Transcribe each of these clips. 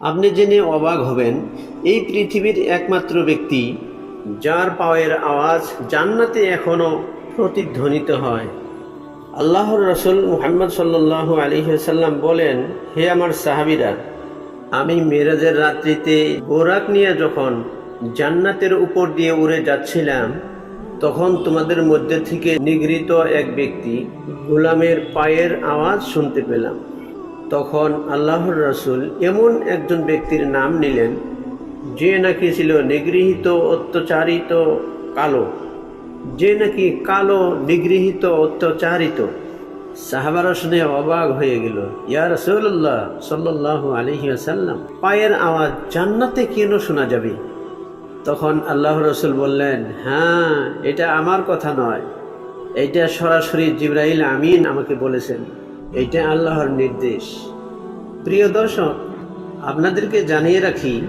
আপনি জেনে অবাক হবেন, এই পৃথিবীর একমাত্র ব্যক্তি, যার পায়ের আওয়াজ জান্নাতে এখনও প্রতিধ্বনিত হয়। আল্লাহর রসুল মুহাম্মদ সাল্লাহ আলহিহাল্লাম বলেন, হে আমার সাহাবিরা, আমি মেরাজের রাত্রিতে বোরাক নিয়ে যখন জান্নাতের উপর দিয়ে উড়ে যাচ্ছিলাম, তখন তোমাদের মধ্যে থেকে নিগৃহীত এক ব্যক্তি গোলামের পায়ের আওয়াজ শুনতে পেলাম। তখন আল্লাহর রসুল এমন একজন ব্যক্তির নাম নিলেন, যে নাকি ছিল নিগৃহীত, অত্যাচারিত, কালো। যে নাকি কালো, নিগৃহীত, অত্যাচারিত। সাহাবারা শুনে অবাক হয়ে গেল, ইয়া রসুল্লাহ সাল্লাহ আলহি আসাল্লাম পায়ের আওয়াজ জান্নাতে কেন শোনা যাবে? তখন আল্লাহ রসুল বললেন হ্যাঁ এটা আমার কথা নয়। এটা সরাসরি জিব্রাইল আমিন আমাকে বলেছেন। এটা আল্লাহর নির্দেশ। প্রিয় দর্শক, আপনাদেরকে জানিয়ে রাখি,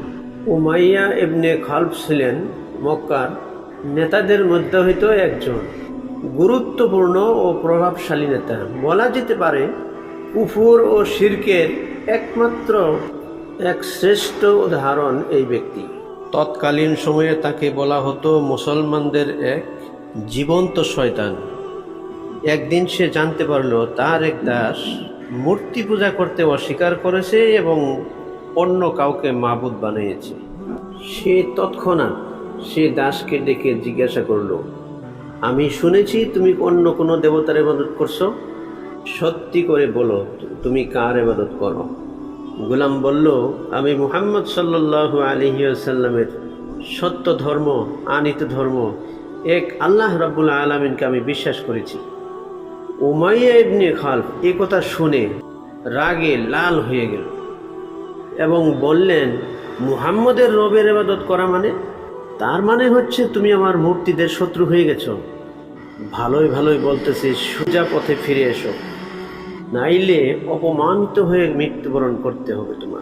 উমাইয়া এবনে খালফ ছিলেন মক্কার নেতাদের মধ্যে হইতো একজন। গুরুত্বপূর্ণ ও প্রভাবশালী নেতা। বলা যেতে পারে, কুফুর ও শিরকের একমাত্র এক শ্রেষ্ঠ উদাহরণ এই ব্যক্তি। তৎকালীন সময়ে তাকে বলা হতো মুসলমানদের এক জীবন্ত শয়তান। একদিন সে জানতে পারল, তার এক দাস মূর্তি পূজা করতে অস্বীকার করেছে এবং অন্য কাউকে মাবুদ বানিয়েছে। সে তৎক্ষণাৎ সে দাসকে ডেকে জিজ্ঞাসা করল, আমি শুনেছি তুমি অন্য কোনো দেবতার ইবাদত করছ? সত্যি করে বলো, তুমি কার ইবাদত করো? গোলাম বলল, আমি মুহাম্মদ সাল্লাহ আলহিউসাল্লামের সত্য ধর্ম, আনিত ধর্ম, এক আল্লাহ রাব্বুল আলমিনকে আমি বিশ্বাস করেছি। উমাইয়া ইবনে খালফ এ কথা শুনে রাগে লাল হয়ে গেল এবং বললেন, মুহাম্মদের রবের ইবাদত করা মানে? তার মানে হচ্ছে তুমি আমার মূর্তিদের শত্রু হয়ে গেছো। ভালোই ভালোই বলতেছি, সোজা পথে ফিরে এসো। নাইলে অপমানিত হয়ে মৃত্যুবরণ করতে হবে তোমার।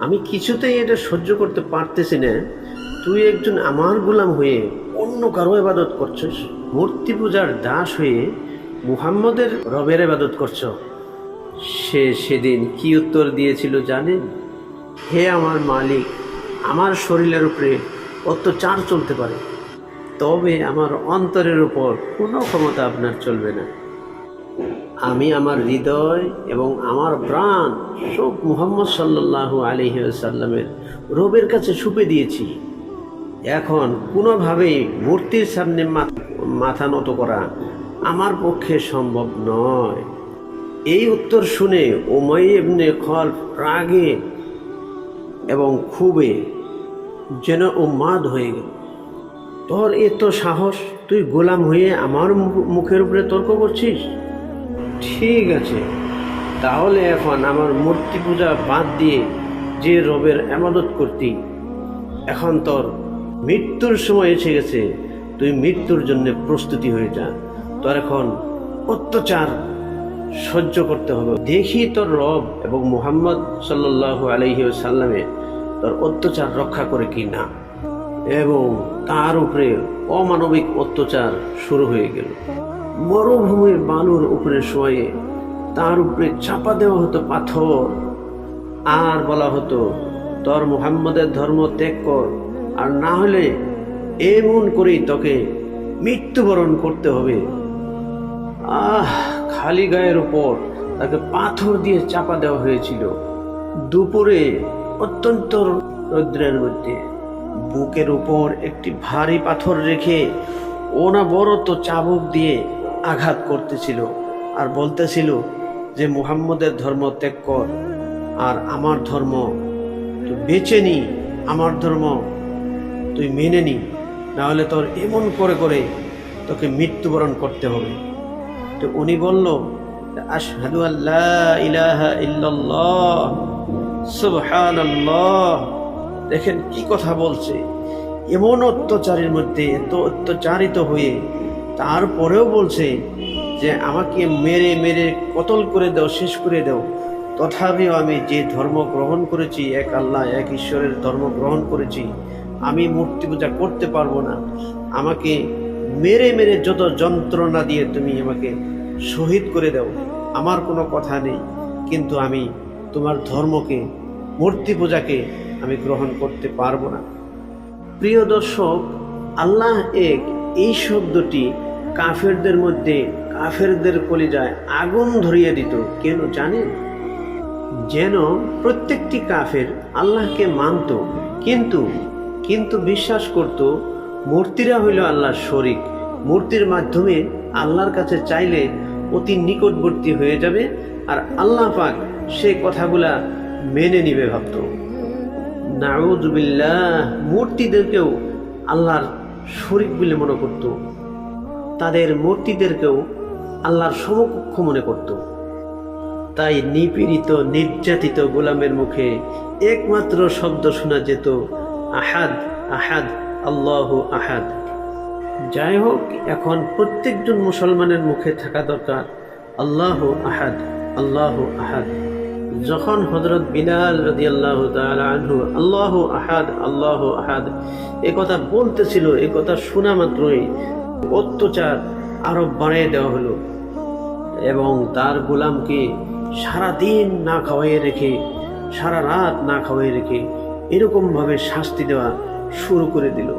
আমি কিছুতেই এটা সহ্য করতে পারতেছি না। তুই একজন আমার গোলাম হয়ে অন্য কারও ইবাদত করছিস? মূর্তি পূজার দাস হয়ে মুহাম্মদের রবের ইবাদত করছ? সে সেদিন কি উত্তর দিয়েছিল জানেন? হে আমার মালিক, আমার শরীরের উপরে অত্যাচার চলতে পারে। তবে আমার অন্তরের উপর কোনো ক্ষমতা আপনার চলবে না। আমি আমার হৃদয় এবং আমার প্রাণ সব মুহাম্মদ সাল্লাহ আলহিসাল্লামের রবের কাছে সুপে দিয়েছি। এখন কোনোভাবেই মূর্তির সামনে মাথা নত করা আমার পক্ষে সম্ভব নয়। এই উত্তর শুনে ওমাই এমনি খল রাগে এবং খুবই যেন উন্মাদ হয়ে গেল। তোর এত সাহস, তুই গোলাম হয়ে আমার মুখের উপরে তর্ক করছিস? ঠিক আছে, তাহলে এখন আমার মূর্তি পূজা বাদ দিয়ে যে রবের আবাদত করতি, এখন তোর মৃত্যুর সময় এসে গেছে, তুই মৃত্যুর জন্য প্রস্তুতি হয়ে যা। তোর এখন অত্যাচার সহ্য করতে হবে। দেখি তোর রব এবং মুহাম্মদ সাল্লাহ আলহি সাল্লামে তোর অত্যাচার রক্ষা করে কি না এবং তার উপরে অমানবিক অত্যাচার শুরু হয়ে গেল। মরুভূমির বালুর উপরে শোয়ে তার উপরে চাপা দেওয়া হতো পাথর। আর বলা হতো, তোর মুহাম্মদের ধর্ম ত্যাগ কর, আর না হলে এমন করেই তোকে মৃত্যুবরণ করতে হবে। আহ, খালি গায়ের উপর তাকে পাথর দিয়ে চাপা দেওয়া হয়েছিল। দুপুরে অত্যন্ত রৌদ্রের মধ্যে বুকের উপর একটি ভারী পাথর রেখে ওনা তো চাবুক দিয়ে আঘাত করতেছিল আর বলতেছিল যে, মুহাম্মদের ধর্ম ত্যাগ কর আর আমার ধর্ম তুই বেছে নি, আমার ধর্ম তুই মেনে নি। নাহলে তোর এমন করে করে তোকে মৃত্যুবরণ করতে হবে। তো উনি বলল, আশহাদু আল্লাহ ইলাহা ইল্লাল্লাহ, সুবহানাল্লাহ। দেখেন কি কথা বলছে। এমন অত্যাচারের মধ্যে, এত অত্যাচারিত হয়ে তারপরেও বলছে যে, আমাকে মেরে মেরে কতল করে দাও, শেষ করে দাও। তথাপিও আমি যে ধর্ম গ্রহণ করেছি, এক আল্লাহ, এক ঈশ্বরের ধর্ম গ্রহণ করেছি, আমি মূর্তি পূজা করতে পারব না। আমাকে মেরে মেরে যত যন্ত্রণা দিয়ে তুমি আমাকে শহীদ করে দাও, আমার কোনো কথা নেই। কিন্তু আমি তোমার ধর্মকে, মূর্তি পূজাকে আমি গ্রহণ করতে পারব না। প্রিয় দর্শক, আল্লাহ এক এই শব্দটি কাফেরদের মধ্যে, কাফেরদের কলিজায় আগুন ধরিয়ে দিত। কেন জানেন? যেন প্রত্যেকটি কাফের আল্লাহকে মানত, কিন্তু কিন্তু বিশ্বাস করত মূর্তিরা হইল আল্লাহর শরিক। মূর্তির মাধ্যমে আল্লাহর কাছে চাইলে অতি নিকটবর্তী হয়ে যাবে আর আল্লাহ পাক সে কথাগুলা মেনে নিবে ভাবত নাউজুবিল্লাহ মূর্তিদেরকেও আল্লাহর শরিক বলে মনে করত। তাদের মূর্তিদেরকেও আল্লাহর সমকক্ষ মনে করত। তাই নিপীড়িত, নির্যাতিত গোলামের মুখে একমাত্র শব্দ শোনা যেত, আহাদ আহাদ। আল্লাহ আহাদ। যাই হোক, এখন প্রত্যেকজন মুসলমানের মুখে থাকা দরকার, আল্লাহ আহাদ আল্লাহ আহাদ। যখন হজরত বিলাল রদি আল্লাহ আনহু, আল্লাহ আহাদ আল্লাহ আহাদ, এ কথা বলতেছিল, এ কথা শোনা মাত্রই অত্যাচার আরও বাড়িয়ে দেওয়া হলো। এবং তার গোলামকে সারা দিন না খাওয়াইয়ে রেখে, সারা রাত না খাওয়াইয়ে রেখে এরকমভাবে শাস্তি দেওয়া শুরু করে দিল।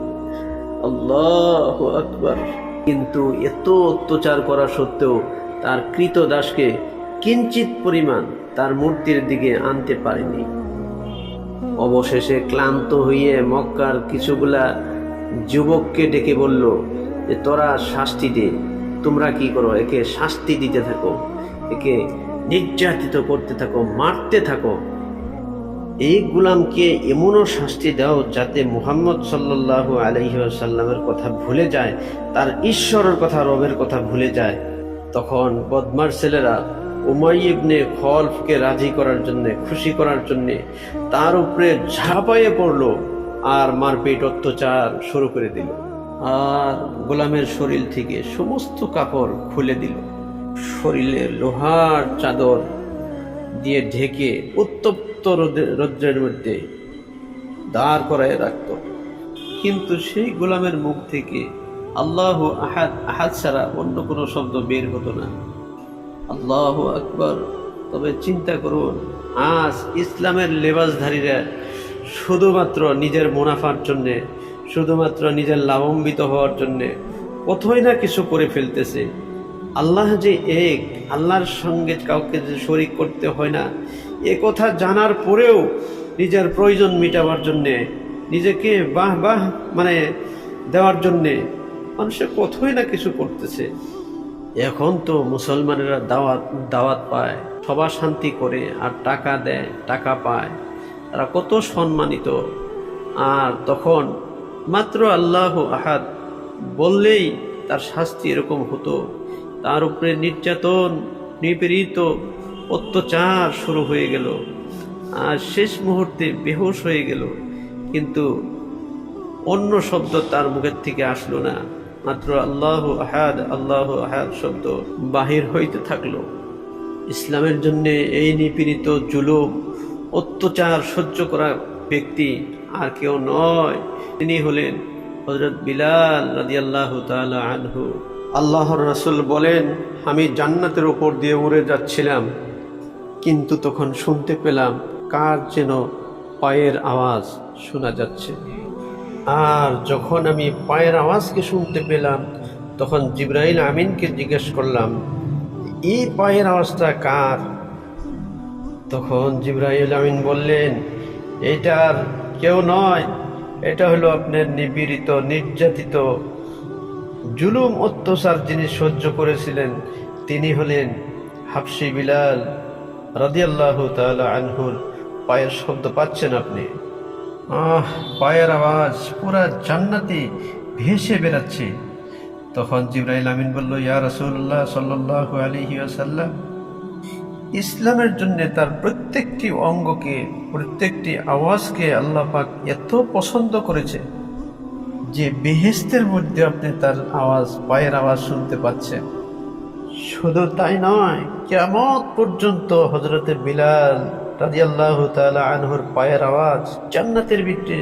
আল্লাহ আকবার। কিন্তু এত অত্যাচার করা সত্ত্বেও তার কৃত দাসকে কিঞ্চিত পরিমাণ তার মূর্তির দিকে আনতে পারেনি। অবশেষে ক্লান্ত হয়ে মক্কার কিছুগুলা যুবককে ডেকে বলল যে তোরা শাস্তি দে। তোমরা কি করো? একে শাস্তি দিতে থাকো। একে নির্যাতিত করতে থাকো, মারতে থাকো। এই গুলামকে এমনও শাস্তি দাও যাতে মুহাম্মদ সাল্লাহ আলহিসাল্লামের কথা ভুলে যায়, তার ঈশ্বরের কথা, রবের কথা ভুলে যায়। তখন বদমার ছেলেরা উমাইবনে খলফকে রাজি করার জন্য, খুশি করার জন্যে তার উপরে ঝাঁপাইয়ে পড়ল আর মারপিট অত্যাচার শুরু করে দিল। আর গোলামের শরীর থেকে সমস্ত কাপড় খুলে দিল। শরীরে লোহার চাদর দিয়ে ঢেকে উত্তপ্ত রোদে- রৌদ্রের মধ্যে দাঁড় করায় রাখত। কিন্তু সেই গোলামের মুখ থেকে আল্লাহ আহাদ আহাদ ছাড়া অন্য কোনো শব্দ বের হতো না। আল্লাহ আকবর। তবে চিন্তা করুন, আজ ইসলামের লেবাসধারীরা শুধুমাত্র নিজের মুনাফার জন্যে, শুধুমাত্র নিজের লাভম্বিত হওয়ার জন্যে কোথায় না কিছু করে ফেলতেছে। আল্লাহ যে এক, আল্লাহর সঙ্গে কাউকে যে শরিক করতে হয় না এ কথা জানার পরেও নিজের প্রয়োজন মেটাবার জন্যে, নিজেকে বাহ বাহ মানে দেওয়ার জন্যে মানুষের কোথায় না কিছু করতেছে। এখন তো মুসলমানেরা দাওয়াত দাওয়াত পায়, সভা শান্তি করে আর টাকা দেয়, টাকা পায়। তারা কত সম্মানিত। আর তখন মাত্র আল্লাহ আহাদ বললেই তার শাস্তি এরকম হতো। তার উপরে নির্যাতন, নিপীড়িত অত্যাচার শুরু হয়ে গেল। আর শেষ মুহূর্তে বেহোশ হয়ে গেল। কিন্তু অন্য শব্দ তার মুখের থেকে আসলো না। মাত্র আল্লাহ আহাদ আল্লাহ আহাদ শব্দ বাহির হইতে থাকল। ইসলামের জন্য এই নিপীড়িত জুলুম, অত্যাচার সহ্য করা ব্যক্তি আর কেউ নয়। তিনি হলেন হজরত বিলাল রাজি আল্লাহ আনহু। আল্লাহর রাসুল বলেন, আমি জান্নাতের ওপর দিয়ে উড়ে যাচ্ছিলাম। কিন্তু তখন শুনতে পেলাম কার যেন পায়ের আওয়াজ শোনা যাচ্ছে। আর যখন আমি পায়ের আওয়াজকে শুনতে পেলাম, তখন জিব্রাইল আমিনকে জিজ্ঞেস করলাম, এই পায়ের আওয়াজটা কার? তখন জিব্রাইল আমিন বললেন, এটার কেউ নয়। এটা হলো আপনার নিপীড়িত, নির্যাতিত, জুলুম, অত্যাচার যিনি সহ্য করেছিলেন, তিনি হলেন হাফসি বিলাল। রাদিয়াল্লাহ তাআলা আনহুর পায়ের শব্দ পাচ্ছেন আপনি। আহ, পায়ের আওয়াজ পুরা জান্নাতি ভেসে বেড়াচ্ছে। তখন জিব্রাইল আমিন বলল, ইয়া রাসূলুল্লাহ সাল্লাল্লাহু আলাইহি ওয়াসাল্লাম, ইসলামের জন্য তার প্রত্যেকটি অঙ্গকে, প্রত্যেকটি আওয়াজকে আল্লাহ পাক এত পছন্দ করেছে যে বেহেস্তের মধ্যে আপনি তার আওয়াজ, পায়ের আওয়াজ শুনতে পাচ্ছেন। শুধু তাই নয় কেমন পর্যন্ত হজরতে বিলাল রাজিয়াল্লাহ তাআলা আনহুর পায়ের আওয়াজ জান্নাতের ভিতরে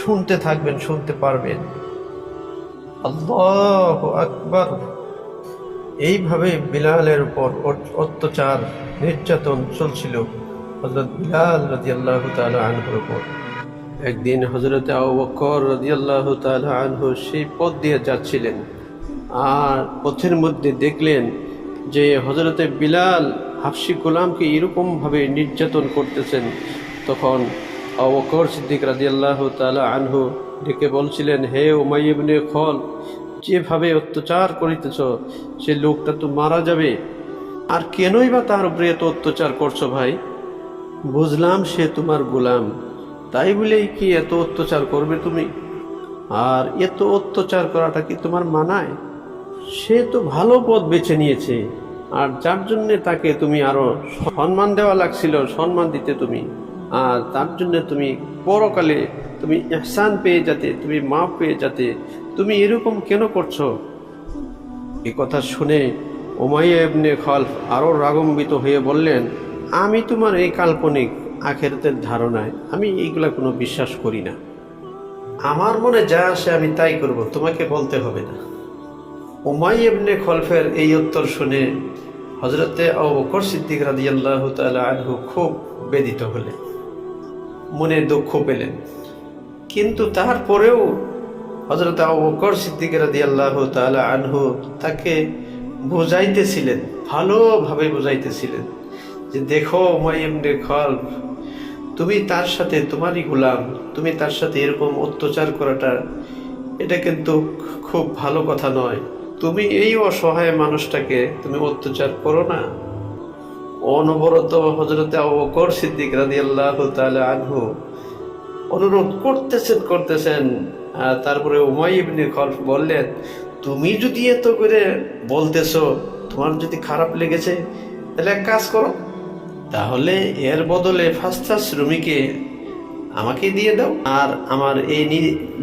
শুনতে থাকবেন, শুনতে পারবেন। আল্লাহ আকবার। এইভাবে বিলালের উপর অত্যাচার, নির্যাতন চলছিল হজরত বিলাল রাজিয়াল্লাহ তালা আনহুর উপর। একদিন হজরত আবু বকর রাজিয়াল্লাহ তালা আনহু সেই পথ দিয়ে যাচ্ছিলেন, আর পথের মধ্যে দেখলেন যে হজরতে বিলাল হাফসি গোলামকে এরকমভাবে নির্যাতন করতেছেন, তখন আবু বকর সিদ্দিক রাজিয়াল্লাহ তালা আনহু ডেকে বলছিলেন, হে উমাইবনে খল, যেভাবে অত্যাচার করিতেছ, সে লোকটা তো মারা যাবে। আর কেনই বা তার উপরে এত অত্যাচার করছ ভাই? বুঝলাম সে তোমার গোলাম, তাই বলেই কি এত অত্যাচার করবে তুমি? আর এত অত্যাচার করাটা কি তোমার মানায়? সে তো ভালো পথ বেছে নিয়েছে। আর যার জন্য তাকে তুমি আরও সম্মান দেওয়া লাগছিল, সম্মান দিতে তুমি। আর তার জন্য তুমি পরকালে তুমি এহসান পেয়ে যাতে, তুমি মাপ পেয়ে যাতে, তুমি এরকম কেন করছ? এই কথা শুনে ওমাইয়া ইবনে খলফ আরও রাগম্বিত হয়ে বললেন, আমি তোমার এই কাল্পনিক আখেরাতের ধারণায় আমি এইগুলা কোনো বিশ্বাস করি না। আমার মনে যা আসে আমি তাই করব, তোমাকে বলতে হবে না। ওমাই ইবনে খলফের এই উত্তর শুনে হজরতে অবকর সিদ্দিক রাদিয়াল্লাহ তাআলা আনহু খুব বেদিত হলেন। মনে দুঃখ পেলেন। কিন্তু তারপরেও হজরত আবকর সিদ্দিক রাদিয়াল্লাহ তাআলা আনহু তাকে বোঝাইতেছিলেন, ভালোভাবে বোঝাইতেছিলেন যে দেখো মাইমনে খলফ, তুমি তার সাথে তোমারই গোলাম, তুমি তার সাথে এরকম অত্যাচার করাটা, এটা কিন্তু খুব ভালো কথা নয়। তুমি এই অসহায় মানুষটাকে তুমি অত্যাচার করো না। অনবরত হজরতে অবকর সিদ্দিক রাদি আল্লাহ আনহু অনুরোধ করতেছেন করতেছেন তারপরে উমাই ইবনে খলফ বললেন, তুমি যদি এত করে বলতেছো, তোমার যদি খারাপ লেগেছে, তাহলে এক কাজ করো, তাহলে এর বদলে ফাস্তা শ্রমিকে আমাকে দিয়ে দাও, আর আমার এই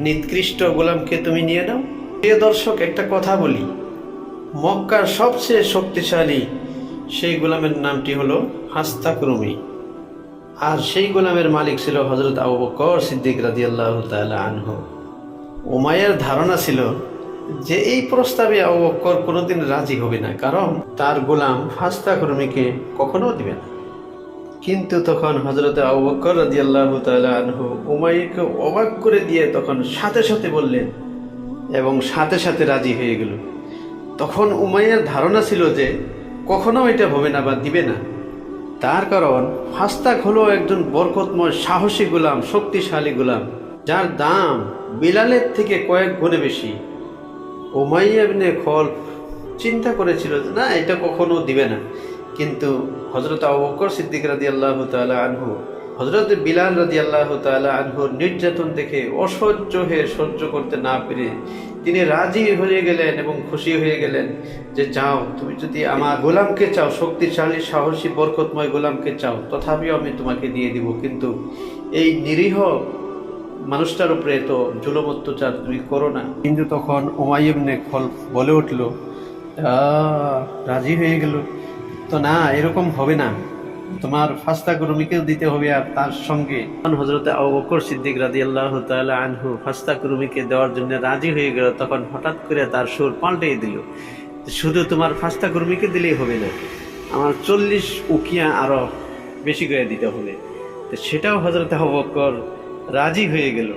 নিকৃষ্ট গোলামকে তুমি নিয়ে নাও। প্রিয় দর্শক, একটা কথা বলি। মক্কার সবচেয়ে শক্তিশালী সেই গোলামের নামটি হলো হাস্তাক্রমী। আর সেই গোলামের মালিক ছিল হজরত আবু বকর সিদ্দিক রাদিয়াল্লাহু তাআলা আনহু। উমাইয়ের ধারণা ছিল যে এই প্রস্তাবে আবু বকর কোনোদিন রাজি হবে না, কারণ তার গোলাম ফাস্তাক্রমীকে কখনো দিবে না। কিন্তু তখন হজরত আবু বকর রাদিয়াল্লাহু তাআলা আনহু উমাইয়াকে অবাক করে দিয়ে তখন সাথে সাথে বললেন এবং সাথে সাথে রাজি হয়ে গেল। তখন উমাইয়ার ধারণা ছিল যে কখনো এটা হবে না বা দিবে না। তার কারণ, ফাস্তাক হলো একজন বরকতময়, সাহসী গোলাম, শক্তিশালী গোলাম, যার দাম বিলালের থেকে কয়েক গুণে বেশি। উমাইয়া ইবনে খলফ চিন্তা করেছিল যে, না, এটা কখনো দিবে না। কিন্তু হজরত আবু বকর সিদ্দিক রাদি আল্লাহ তালা আনহু হজরত বিলাল রাদি আল্লাহ তালা আনহুর নির্যাতন দেখে অসহ্য হয়ে সহ্য করতে না পেরে তিনি রাজি হয়ে গেলেন এবং খুশি হয়ে গেলেন যে যাও তুমি যদি আমার গোলামকে চাও শক্তিশালী সাহসী বরকতময় গোলামকে চাও তথাপিও আমি তোমাকে দিয়ে দিব। কিন্তু এই নিরীহ মানুষটার উপরে তো জুলম অত্যাচার তুমি করো না। কিন্তু তখন উমাইবনে খল বলে উঠল "আহ, রাজি হয়ে গেল। তো না এরকম হবে না। তোমার ফাস্তা কর্মীকেও দিতে হবে আর তার সঙ্গে হজরতে অবকর বকর সিদ্দিক রাদি আল্লাহ আনহু ফাস্তা কর্মীকে দেওয়ার জন্য রাজি হয়ে গেল তখন হঠাৎ করে তার সুর পাল্টেই দিল। শুধু তোমার ফাস্তা কর্মীকে দিলেই হবে না আমার চল্লিশ উকিয়া আরও বেশি করে দিতে হবে। তো সেটাও হজরত অবকর রাজি হয়ে গেল।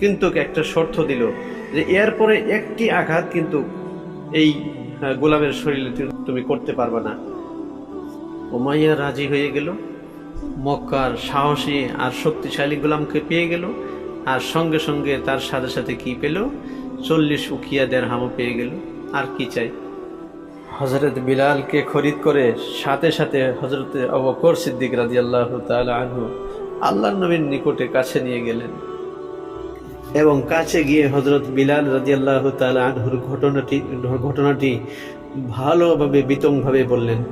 কিন্তু একটা শর্ত দিল যে এরপরে একটি আঘাত কিন্তু এই আহ, গোলামের শরীরে তুমি করতে পারবে না। ওমাইয়া রাজি হয়ে গেল। মক্কার সাহসী আর শক্তিশালী গোলামকে পেয়ে গেল আর সঙ্গে সঙ্গে তার সাথে সাথে কি পেল? চল্লিশ উকিয়া দেড়হামও পেয়ে গেল। আর কি চাই? হজরত বিলালকে খরিদ করে সাথে সাথে হজরত অবকর সিদ্দিক রাজি আল্লাহ আনহু আল্লাহ নবীর নিকটে কাছে নিয়ে গেলেন। এবং কাছে গিয়ে হজরত বিলাল রাজি আল্লাহ আনহুর ঘটনাটি ঘটনাটি ভালোভাবে, বিতংভাবে বললেন।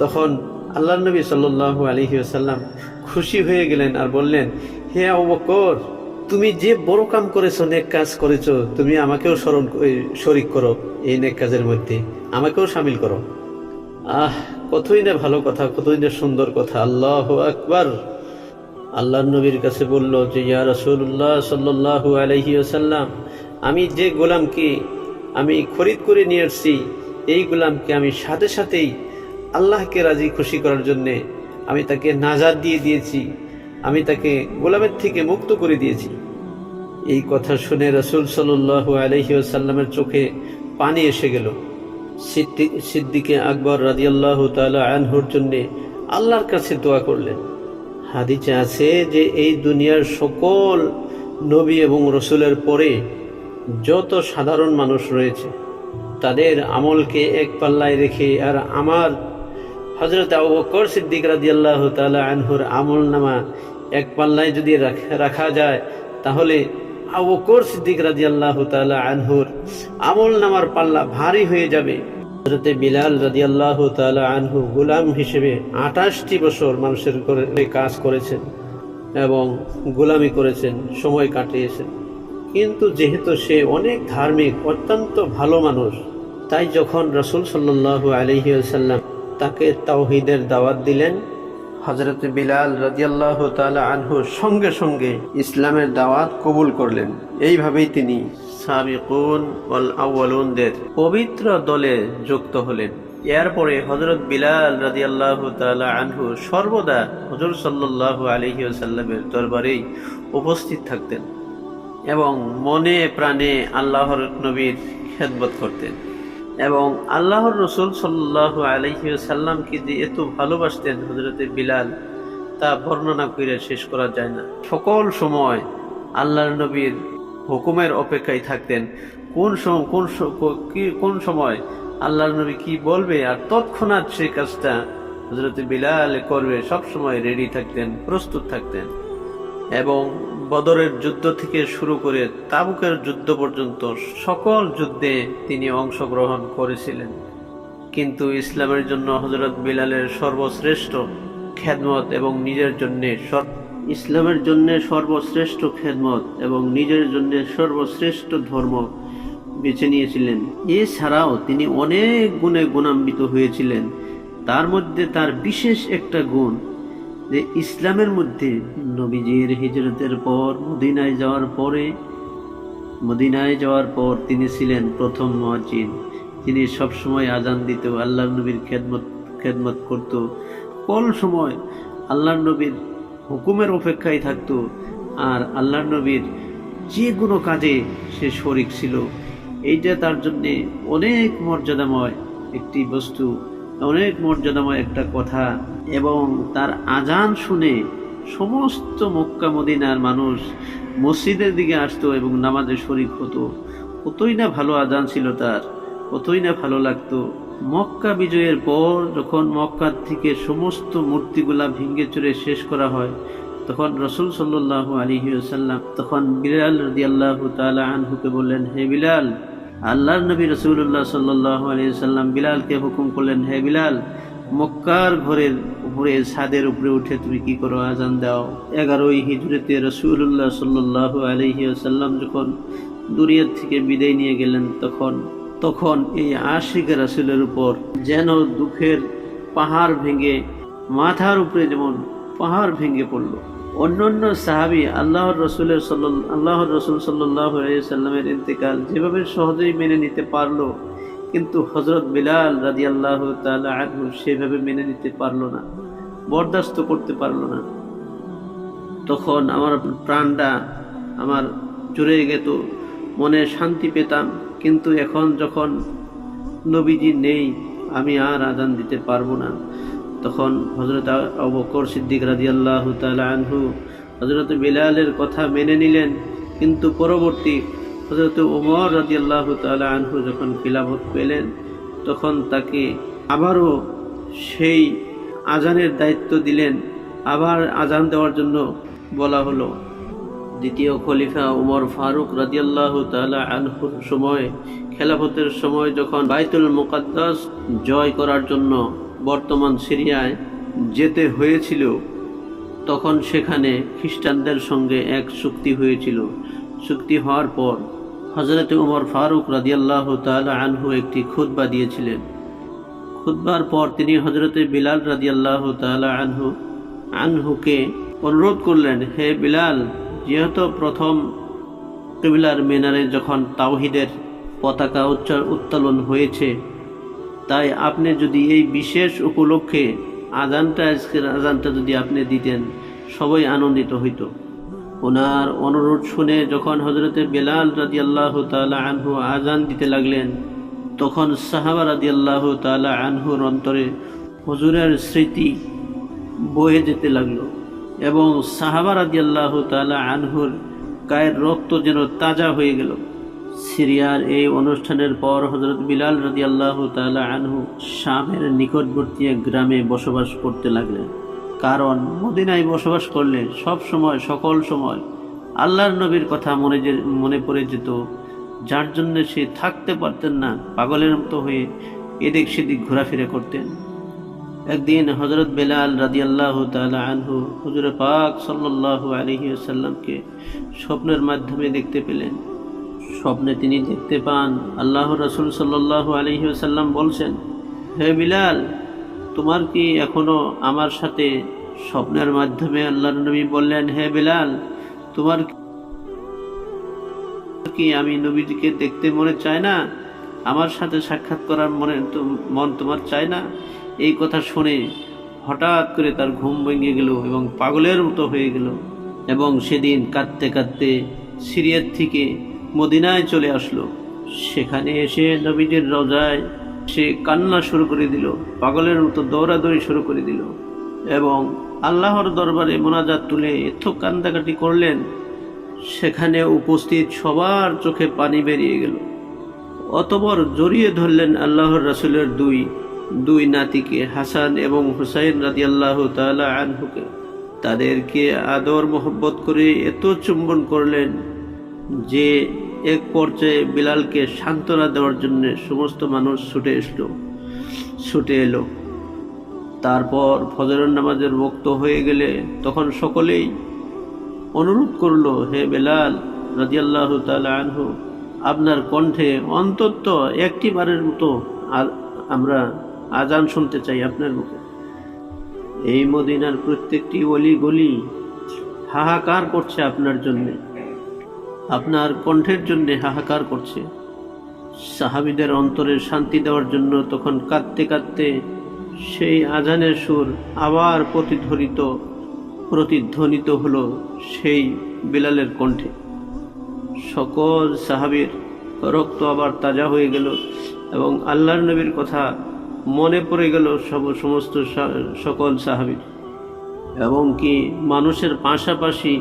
তখন আল্লাহ নবী সাল্লু আলহি আসাল্লাম খুশি হয়ে গেলেন আর বললেন, হে অবকর তুমি যে বড় কাম করেছ, নেক কাজ করেছ, তুমি আমাকেও স্মরণ শরিক করো এই নেক কাজের মধ্যে, আমাকেও সামিল করো। আহ, কতই না ভালো কথা, কতই না সুন্দর কথা, আল্লাহ আকবার। আল্লাহ নবীর কাছে বলল যে, ইয়া রসুল্লাহ সাল্লাহ আলহি আসাল্লাম আমি যে গোলামকে আমি খরিদ করে নিয়ে আসছি, এই গোলামকে আমি সাথে সাথেই আল্লাহকে রাজি, খুশি করার জন্যে আমি তাকে নাজাদ দিয়ে দিয়েছি। আমি তাকে গোলামের থেকে মুক্ত করে দিয়েছি। এই কথা শুনে রসুল সাল্লু আলহিউসাল্লামের চোখে পানি এসে গেল। সিদ্দিক সিদ্দিকে আকবর রাদিয়াল্লাহ তালা আনহুর জন্যে আল্লাহর কাছে দোয়া করলেন। হাদিসে আছে যে, এই দুনিয়ার সকল নবী এবং রসুলের পরে যত সাধারণ মানুষ রয়েছে, তাদের আমলকে এক পাল্লায় রেখে আর আমার হজরত আবু বকর সিদ্দিক রাদিয়াল্লাহ তালা আনহুর আমল নামা এক পাল্লায় যদি রাখ- যায়, তাহলে আবু বকর সিদ্দিক রাদিয়াল্লাহ তালা আনহুর আমল নামার পাল্লা ভারী হয়ে যাবে। হজরতে বিলাল রাদিয়াল্লাহ তালা আনহু গুলাম হিসেবে আঠাশটি বছর মানুষের করে কাজ করেছেন এবং গোলামি করেছেন, সময় কাটিয়েছেন। কিন্তু যেহেতু সে অনেক ধার্মিক, অত্যন্ত ভালো মানুষ, তাই যখন রসুল সাল্লাহ আলহিউসাল্লাম তাকে তাওহিদের দাওয়াত দিলেন। হজরত বিলাল রাজিয়াল্লাহ তালা আনহু সঙ্গে সঙ্গে ইসলামের দাওয়াত কবুল করলেন। এইভাবেই তিনি সাবিকুন ওয়াল পবিত্র দলে যুক্ত হলেন। এরপরে হজরত বিলাল রাজিয়াল্লাহ তালা আনহু সর্বদা হজর সাল্লাহ আলহিউসাল্লামের দরবারেই উপস্থিত থাকতেন এবং মনে প্রাণে আল্লাহর নবীর খেদমত করতেন। এবং আল্লাহর রসুল সাল্লাহ আলহিউসাল্লামকে যে এত ভালোবাসতেন হজরতে বিলাল, তা বর্ণনা করে শেষ করা যায় না। সকল সময় আল্লাহর নবীর হুকুমের অপেক্ষায় থাকতেন। কোন কোন কোন সময় আল্লাহর নবী কি বলবে আর তৎক্ষণাৎ সে কাজটা হজরতে বিলাল করবে, সব সময় রেডি থাকতেন, প্রস্তুত থাকতেন। এবং বদরের যুদ্ধ থেকে শুরু করে তাবুকের যুদ্ধ পর্যন্ত সকল যুদ্ধে তিনি অংশগ্রহণ করেছিলেন। কিন্তু ইসলামের জন্য হজরত বিলালের সর্বশ্রেষ্ঠ খেদমত এবং নিজের জন্য ইসলামের জন্য সর্বশ্রেষ্ঠ খেদমত এবং নিজের জন্য সর্বশ্রেষ্ঠ ধর্ম বেছে নিয়েছিলেন। এছাড়াও তিনি অনেক গুণে গুণান্বিত হয়েছিলেন। তার মধ্যে তার বিশেষ একটা গুণ যে ইসলামের মধ্যে নবীজির হিজরতের পর, মদিনায় যাওয়ার পরে, মদিনায় যাওয়ার পর তিনি ছিলেন প্রথম মহাজিন। তিনি সবসময় আজান দিত, আল্লাহ নবীর খেদমত খেদমত করত। কোন সময় আল্লাহ নবীর হুকুমের অপেক্ষায় থাকতো আর আল্লাহ নবীর যে কোনো কাজে সে শরিক ছিল। এইটা তার জন্যে অনেক মর্যাদাময় একটি বস্তু। অনেক মর্যাদাময় একটা কথা এবং তার আজান শুনে সমস্ত মক্কা মদিনার মানুষ মসজিদের দিকে আসতো এবং নামাজে শরিক হতো। কতই না ভালো আজান ছিল তার, কতই না ভালো লাগতো। মক্কা বিজয়ের পর যখন মক্কার থেকে সমস্ত মূর্তিগুলা ভেঙে চুরে শেষ করা হয়, তখন রসুল সাল্লাহ আলহিউসাল্লাম তখন বিলাল রদি আল্লাহ তালা আনহুকে বললেন, হে বিলাল আল্লাহর নবী রসুল্লাহ সাল্লাহ আলিয়াল্লাম বিলালকে হুকুম করলেন, হে বিলাল, মক্কার ঘরের উপরে ছাদের উপরে উঠে তুমি কি করো? আজান দাও। এগারোই হিজড়িতে রসুল্লাহ সাল্লাহ আলহিউসাল্লাম যখন দুরিয়ার থেকে বিদায় নিয়ে গেলেন, তখন তখন এই আশিক রাসুলের উপর যেন দুঃখের পাহাড় ভেঙে, মাথার উপরে যেমন পাহাড় ভেঙে পড়ল। অন্যান্য সাহাবি আল্লাহর রসুলের সাল্ল আল্লাহর রসুল সাল্লাহ সাল্লামের ইন্তেকাল যেভাবে সহজেই মেনে নিতে পারল, কিন্তু হজরত বিলাল রাজি আল্লাহ তালা সেভাবে মেনে নিতে পারল না, বরদাস্ত করতে পারল না। তখন আমার প্রাণটা আমার জুড়ে গেত, মনে শান্তি পেতাম, কিন্তু এখন যখন নবীজি নেই, আমি আর আজান দিতে পারব না। তখন হজরত অবকর সিদ্দিক রাজি আল্লাহ আনহু হজরত বিলালের কথা মেনে নিলেন। কিন্তু পরবর্তী হজরত ওমর রাজি আল্লাহ আনহু যখন খিলাফত পেলেন, তখন তাকে আবারও সেই আজানের দায়িত্ব দিলেন। আবার আজান দেওয়ার জন্য বলা হলো। দ্বিতীয় খলিফা উমর ফারুক রাদিয়াল্লাহু তাআলা আনহুর সময়, খেলাফতের সময় যখন বাইতুল মুকাদ্দাস জয় করার জন্য বর্তমান সিরিয়ায় যেতে হয়েছিল, তখন সেখানে খ্রিস্টানদের সঙ্গে এক চুক্তি হয়েছিল। চুক্তি হওয়ার পর হজরত উমর ফারুক রাদিয়াল্লাহু তাআলা আনহু একটি খুতবা দিয়েছিলেন। খুতবার পর তিনি হজরতে বিলাল রাদিয়াল্লাহু তাআলা আনহু, আনহুকে অনুরোধ করলেন, হে বিলাল, যেহেতু প্রথম কবিলার মিনারে যখন তাওহিদের পতাকা উচ্চার উত্তোলন হয়েছে তাই আপনি যদি এই বিশেষ উপলক্ষে আজানটা, আজকের আজানটা যদি আপনি দিতেন, সবাই আনন্দিত হইতো। ওনার অনুরোধ শুনে যখন হজরতে বেলাল রাজি আল্লাহ তালা আনহু আজান দিতে লাগলেন, তখন সাহাবা রাজি আল্লাহ তালা আনহুর অন্তরে হজুরের স্মৃতি বয়ে যেতে লাগল এবং সাহাবা রাজি আল্লাহ তালা আনহুর গায়ের রক্ত যেন তাজা হয়ে গেল। সিরিয়ার এই অনুষ্ঠানের পর হজরত বিলাল রাজি আল্লাহ তালা আনহু শামের নিকটবর্তী এক গ্রামে বসবাস করতে লাগলেন। কারণ মদিনায় বসবাস করলে সব সময়, সকল সময় আল্লাহর নবীর কথা মনে যে, মনে পড়ে যেত। যার জন্য সে থাকতে পারতেন না, পাগলের মতো হয়ে এদিক সেদিক ঘোরাফেরা করতেন। একদিন হজরত বেলাল রাজি আল্লাহ তালা আনহু হুজুর পাক সাল্লাহ আলহি আসাল্লামকে স্বপ্নের মাধ্যমে দেখতে পেলেন। স্বপ্নে তিনি দেখতে পান। আল্লাহ রসুল সাল্লাহ আলহি আসাল্লাম বলছেন, হে বিলাল, তোমার কি এখনও আমার সাথে স্বপ্নের মাধ্যমে আল্লাহ নবী বললেন, হে বিলাল, তোমার কি আমি নবীজিকে দেখতে মনে চায় না? আমার সাথে সাক্ষাৎ করার মনে মন তোমার চায় না? এই কথা শুনে হঠাৎ করে তার ঘুম ভেঙে গেল এবং পাগলের মতো হয়ে গেল এবং সেদিন কাঁদতে কাঁদতে সিরিয়ার থেকে মদিনায় চলে আসলো। সেখানে এসে নবীজির রজায় সে কান্না শুরু করে দিল, পাগলের মতো দৌড়াদৌড়ি শুরু করে দিল এবং আল্লাহর দরবারে মোনাজাত তুলে এত কান্দাকাটি করলেন, সেখানে উপস্থিত সবার চোখে পানি বেরিয়ে গেল। অতবর জড়িয়ে ধরলেন আল্লাহর রাসুলের দুই দুই নাতিকে, হাসান এবং হুসাইন রাজি আল্লাহ তালা আনহুকে। তাদেরকে আদর মোহব্বত করে এত চুম্বন করলেন যে এক পর্যায়ে বিলালকে সান্ত্বনা দেওয়ার জন্য সমস্ত মানুষ ছুটে এসলো। ছুটে এলো। তারপর ফজরের নামাজের বক্ত হয়ে গেলে তখন সকলেই অনুরোধ করল, হে বেলাল রাজিয়াল্লাহ তালা আনহু, আপনার কণ্ঠে অন্তত একটি বারের মতো আমরা আজান শুনতে চাই আপনার মুখে। এই মদিনার প্রত্যেকটি অলি গলি হাহাকার করছে আপনার জন্যে। আপনার কণ্ঠের জন্যে হাহাকার করছে। সাহাবিদের অন্তরে শান্তি দেওয়ার জন্য তখন কাঁদতে কাঁদতে সেই আজানের সুর আবার প্রতিধ্বনিত প্রতিধ্বনিত হলো সেই বিলালের কণ্ঠে। সকল সাহাবীর রক্ত আবার তাজা হয়ে গেল এবং আল্লাহর নবীর কথা মনে পড়ে গেল সব সমস্ত সকল সাহাবীর। এবং কি মানুষের পাশাপাশি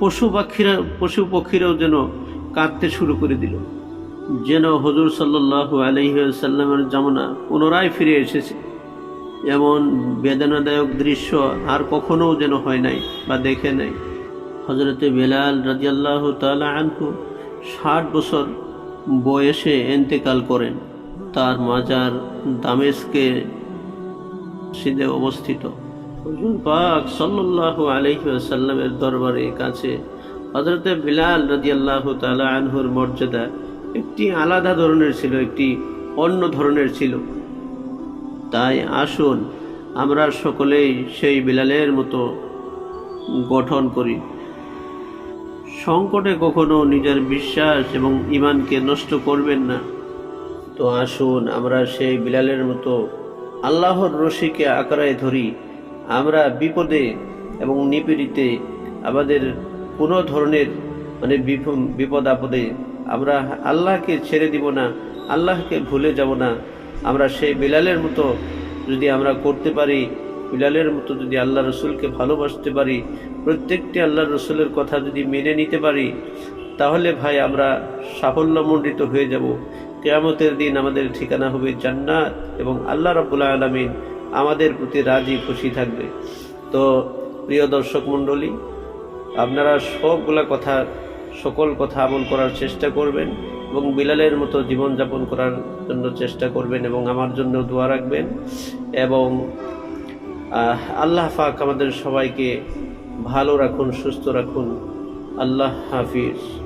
পশু পাখিরা, পশু পক্ষীরাও যেন কাঁদতে শুরু করে দিল। যেন হজুর সাল্লাহ আলহিসাল্লামের জামনা পুনরায় ফিরে এসেছে। এমন বেদনাদায়ক দৃশ্য আর কখনো যেন হয় নাই বা দেখে নাই। হজরতে বেলাল রাজিয়াল্লাহ তালা আনহু ষাট বছর বয়সে এন্তেকাল করেন। তার মাজার দামেস্কে সিদে অবস্থিত। হুজুর পাক সাল্লাহ আলহিসাল্লামের দরবারে কাছে হজরতে বিলাল রাজিয়াল্লাহ তালা আনহুর মর্যাদা একটি আলাদা ধরনের ছিল, একটি অন্য ধরনের ছিল। তাই আসুন আমরা সকলেই সেই বিলালের মতো গঠন করি। সংকটে কখনো নিজের বিশ্বাস এবং ইমানকে নষ্ট করবেন না। তো আসুন আমরা সেই বিলালের মতো আল্লাহর রশিকে আঁকড়ায় ধরি। আমরা বিপদে এবং নিপীড়িতে আমাদের কোনো ধরনের মানে বিপ- বিপদ আপদে আমরা আল্লাহকে ছেড়ে দিব না, আল্লাহকে ভুলে যাব না। আমরা সেই বিলালের মতো যদি আমরা করতে পারি, বিলালের মতো যদি আল্লাহ রসুলকে ভালোবাসতে পারি, প্রত্যেকটি আল্লাহ রসুলের কথা যদি মেনে নিতে পারি, তাহলে ভাই আমরা সাফল্যমণ্ডিত হয়ে যাব। কেয়ামতের দিন আমাদের ঠিকানা হবে জান্নাত এবং আল্লাহ রব্বুল্লা আলমিন আমাদের প্রতি রাজি খুশি থাকবে। তো প্রিয় দর্শক মণ্ডলী, আপনারা সবগুলা কথা, সকল কথা আমল করার চেষ্টা করবেন এবং বিলালের মতো জীবনযাপন করার জন্য চেষ্টা করবেন এবং আমার জন্য দোয়া রাখবেন এবং আল্লাহ পাক আমাদের সবাইকে ভালো রাখুন, সুস্থ রাখুন। আল্লাহ হাফিজ।